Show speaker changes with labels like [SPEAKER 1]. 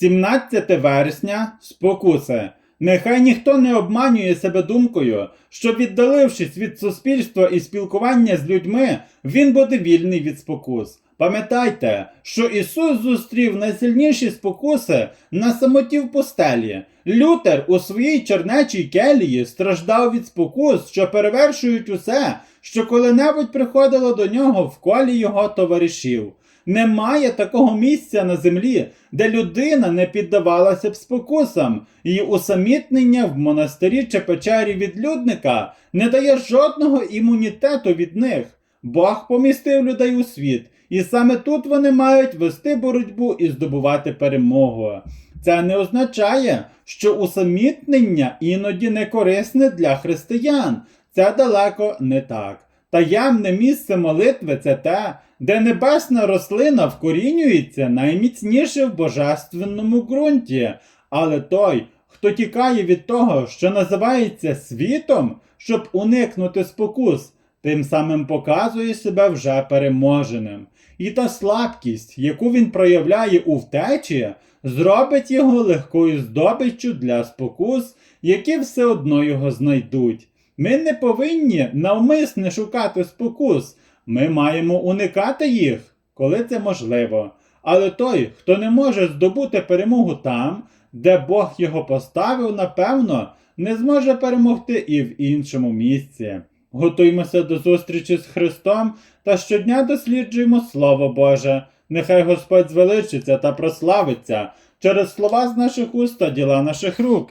[SPEAKER 1] 17 вересня спокуси. Нехай ніхто не обманює себе думкою, що віддалившись від суспільства і спілкування з людьми, він буде вільний від спокус. Пам'ятайте, що Ісус зустрів найсильніші спокуси на самоті в пустелі. Лютер у своїй чернечій келії страждав від спокус, що перевершують усе, що коли-небудь приходило до нього в колі його товаришів. Немає такого місця на землі, де людина не піддавалася б спокусам, і усамітнення в монастирі чи печері відлюдника не дає жодного імунітету від них. Бог помістив людей у світ, і саме тут вони мають вести боротьбу і здобувати перемогу. Це не означає, що усамітнення іноді не корисне для християн. Це далеко не так. Таємне місце молитви це те, де небесна рослина вкорінюється найміцніше в божественному ґрунті. Але той, хто тікає від того, що називається світом, щоб уникнути спокус, тим самим показує себе вже переможеним. І та слабкість, яку він проявляє у втечі, зробить його легкою здобиччю для спокус, які все одно його знайдуть. Ми не повинні навмисне шукати спокус, ми маємо уникати їх, коли це можливо. Але той, хто не може здобути перемогу там, де Бог його поставив, напевно, не зможе перемогти і в іншому місці. Готуймося до зустрічі з Христом та щодня досліджуємо Слово Боже. Нехай Господь звеличиться та прославиться через слова з наших уст та діла наших рук.